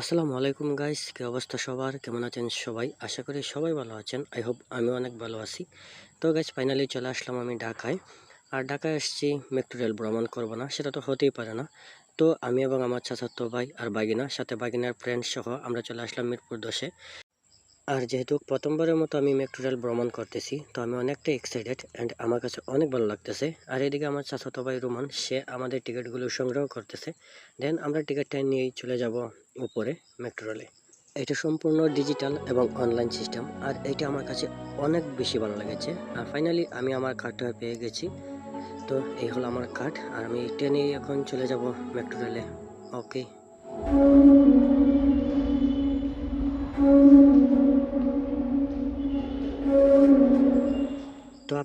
আসসালামু আলাইকুম গাইস, কি অবস্থা সবার? কেমন আছেন সবাই? আশা করি সবাই ভালো আছেন। আই হোপ আমি অনেক ভালো আছি। তো গাইস ফাইনালি চলে আসলাম আমি ঢাকায়। আর ঢাকায় এসেছি মেট্রো রেল ভ্রমণ করব না, সেটা তো হতেই পারে না। তো আমি এবং আমার চাচাতো ভাই আর বাগিনা সাথে বাগিনার ফ্রেন্ড সহ আমরা চলে আসলাম মিরপুর দশে। আর যেহেতু প্রথমবারের মতো আমি মেট্রো রেল ভ্রমণ করতেছি, তো আমি অনেকটা এক্সাইটেড অ্যান্ড আমার কাছে অনেক ভালো লাগতেছে। আর এদিকে আমার চাচাতো ভাই রুমান, সে আমাদের টিকিটগুলো সংগ্রহ করতেছে। দেন আমরা টিকিটটা নিয়েই চলে যাব উপরে মেট্রো রেলে এটা সম্পূর্ণ ডিজিটাল এবং অনলাইন সিস্টেম আর এটা আমার কাছে অনেক বেশি ভালো লেগেছে। আর ফাইনালি আমি আমার কার্ডটা পেয়ে গেছি। তো এই হলো আমার কার্ড আর আমি ট্রেনে এখন চলে যাব মেট্রো রেলে ওকে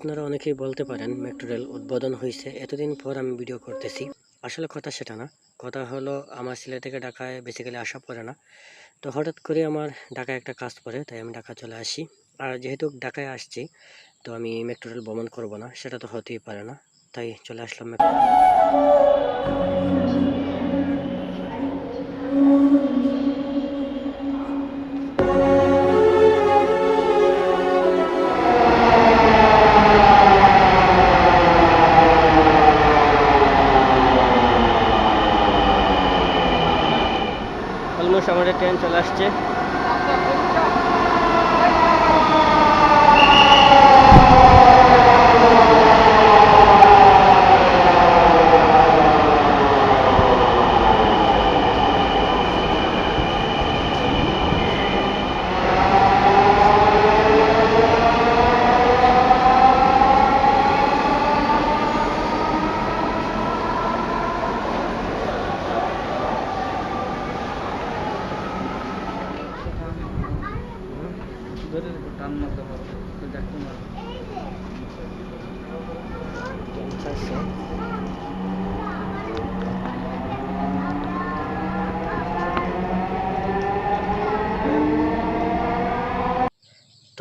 আপনারা অনেকেই বলতে পারেন মেট্রো রেল উদ্বোধন হয়েছে। এতদিন পর আমি ভিডিও করতেছি। আসলে কথা সেটা না। কথা হলো, আমার সিলেট থেকে ঢাকায় বেসিক্যালি আসা পড়ে না। তো হঠাৎ করে আমার ঢাকায় একটা কাজ পড়ে, তাই আমি ঢাকা চলে আসি। আর যেহেতু ঢাকায় আসছি, তো আমি মেট্রো রেল ভ্রমণ করব না, সেটা তো হতেই পারে না। তাই চলে আসলাম মেট্রো। ট্রেন চলে আসছে। তো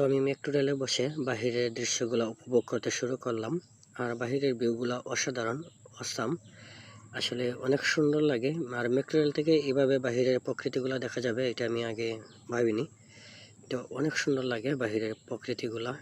আমি মেট্রো রেলে বসে বাহিরের দৃশ্যগুলো উপভোগ করতে শুরু করলাম, আর বাহিরের ভিউগুলো অসাধারণ, অসাম। আসলে অনেক সুন্দর লাগে, আর মেট্রো রেল থেকে এভাবে বাহিরের প্রকৃতিগুলো দেখা যাবে, এটা আমি আগে ভাবিনি। তো অনেক সুন্দর লাগে বাহিরের প্রকৃতিগুলা।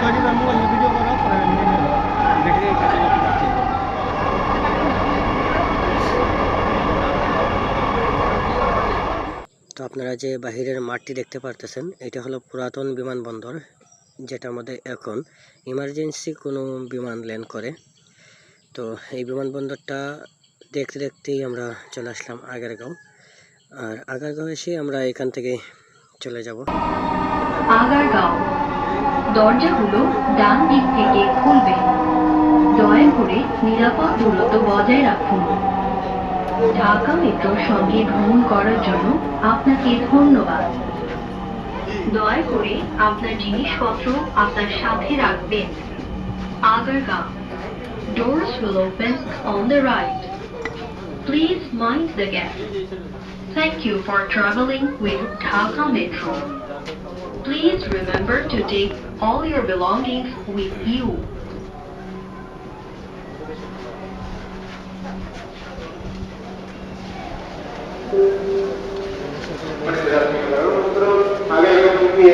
শরীরের মোবাইলে ভিডিও করা পরে দেখে তো আপনারা যে বাহিরের মাঠটি দেখতে পারতেছেন, এটা হলো পুরাতন বিমানবন্দর, যেটার মধ্যে এখন ইমার্জেন্সি কোনো বিমান ল্যান্ড করে। তো এই বিমানবন্দরটা দেখতে দেখতেই আমরা চলে আসলাম আগারগাঁও। আর আগারগাঁও এসে আমরা এখান থেকে চলে যাব। আগারগাঁও, দরজাগুলো ডান দিক থেকে খুলবে। দয়া করে নিরাপদ দূরত্ব বজায় রাখুন। ঢাকা মেট্রোর সঙ্গে ভ্রমণ করার জন্য আপনাকে ধন্যবাদ দয়া করে আপনার জিনিসপত্র আপনার সাথে রাখবেন Agargaon Doors will open on the right. Please mind the gap. Thank you for traveling with Dhaka Metro. Please remember to take all your belongings with you. আর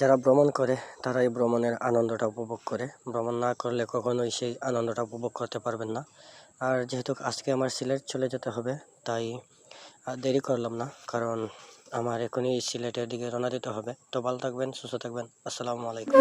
যারা ভ্রমণ করে তারা এই ভ্রমণের আনন্দটা উপভোগ করে। ভ্রমণ না করলে কখনোই সেই আনন্দটা উপভোগ করতে পারবেন না। আর যেহেতু আজকে আমার সিলেট চলে যেতে হবে, তাই দেরি করলাম না, কারণ আমার এখনই সিলেটের দিকে রওনা দিতে হবে। তো ভালো থাকবেন সুস্থ থাকবেন। আসসালামু আলাইকুম।